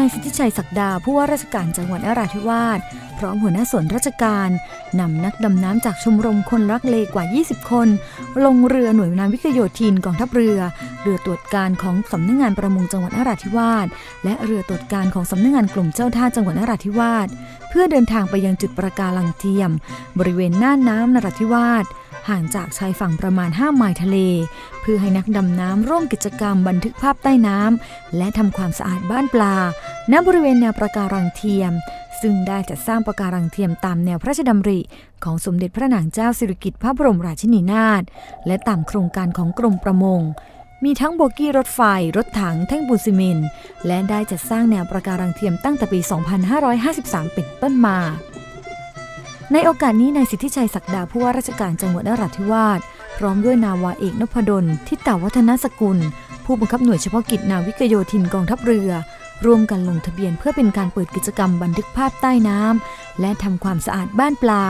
ายสิทธิชัยศักดาผู้ว่าราชการจังหวัดนราธิวาสพร้อมหัวหน้าส่วนราชการนำนักดำน้ำจากชมรมคนรักเลกว่า 20 คน ลงเรือหน่วยนาวิกโยธินกองทัพเรือ เรือตรวจการของสำนักงานประมงจังหวัดนราธิวาสและเรือตรวจการของสำนักงานกลุ่มเจ้าท่าจังหวัดนราธิวาสเพื่อเดินทางไปยังจุดประการังเทียม บริเวณหน่าน้ำนราธิวาส ห่างจากชายฝั่งประมาณ 5 ไมล์ทะเล เพื่อให้นักดำน้ำร่วมกิจกรรมบันทึกภาพใต้น้ำและทำความสะอาดบ้านปลา ณ บริเวณแนวประการังเทียม ซึ่งได้จัดสร้างประการังเทียมตามแนวพระราชดำริ ของสมเด็จพระนางเจ้าสิริกิติ์พระบรมราชินีนาถ และตามโครงการของกรมประมงมีทั้งโบกี้รถไฟ รถถัง แท่งปูนซีเมนต์และได้จัดสร้างแนวประการังเทียมตั้งแต่ปี 2553 เป็นต้นมา ในโอกาสนี้นายสิทธิชัยศักดาผู้ว่าราชการจังหวัดนราธิวาสพร้อมด้วยนาวาเอกนพดลทิตาวัฒนสกุล ผู้บังคับหน่วยเฉพาะกิจนาวิกโยธินกองทัพเรือ ร่วมกันลงทะเบียนเพื่อเป็นการเปิดกิจกรรมบันทึกภาพใต้น้ำและทำความสะอาดบ้านปลา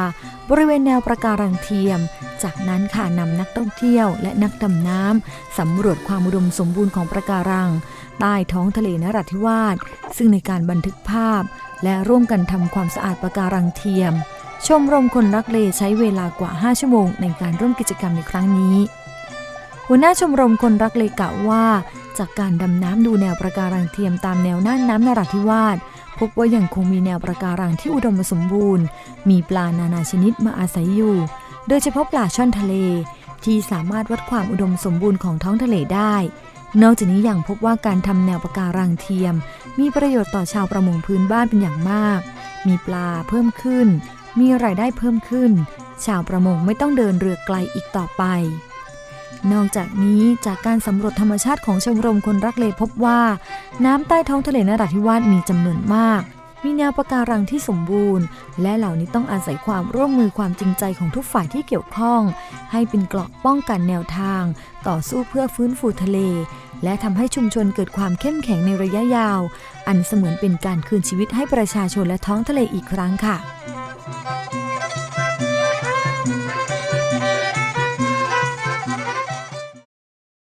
บริเวณแนวประการังเทียม จากนั้นค่ะนำนักท่องเที่ยว และนักดำน้ำสำรวจความอุดมสมบูรณ์ของประการังใต้ท้องทะเลนราธิวาสซึ่งในการบันทึกภาพ และร่วมกันทำความสะอาดประการังเทียม ชมรมคนรักเลใช้เวลากว่า 5 ชั่วโมงในการร่วมกิจกรรมในครั้งนี้ หัวหน้าชมรมคนรักเลกล่าวว่า จากการดำน้ำดูแนวประการังเทียมตามแนวน่านน้ำนราธิวาสพบว่ายังคงมีแนวประการังที่อุดมสมบูรณ์ มีปลานานาชนิดมาอาศัยอยู่ โดยเฉพาะปลาช่อนทะเล ที่สามารถวัดความอุดมสมบูรณ์ของท้องทะเลได้ นอกจากนี้ยังพบว่าการทำแนวประการังเทียม มีประโยชน์ต่อชาวประมงพื้นบ้านเป็นอย่างมาก มีปลาเพิ่มขึ้น มีรายได้เพิ่มขึ้น ชาวประมงไม่ต้องเดินเรือไกลอีกต่อไป นอกจากนี้จากการสำรวจธรรมชาติของชมรมคนรักเลพบว่า น้ำใต้ท้องทะเลนราธิวาสมีจำนวนมาก มีแนวปะการังที่สมบูรณ์ และเหล่านี้ต้องอาศัยความร่วมมือความจริงใจของทุกฝ่ายที่เกี่ยวข้อง ให้เป็นเกราะป้องกันแนวทาง ต่อสู้เพื่อฟื้นฟูทะเล และทำให้ชุมชนเกิดความเข้มแข็งในระยะยาว อันเสมือนเป็นการคืนชีวิตให้ประชาชนและท้องทะเลอีกครั้งค่ะ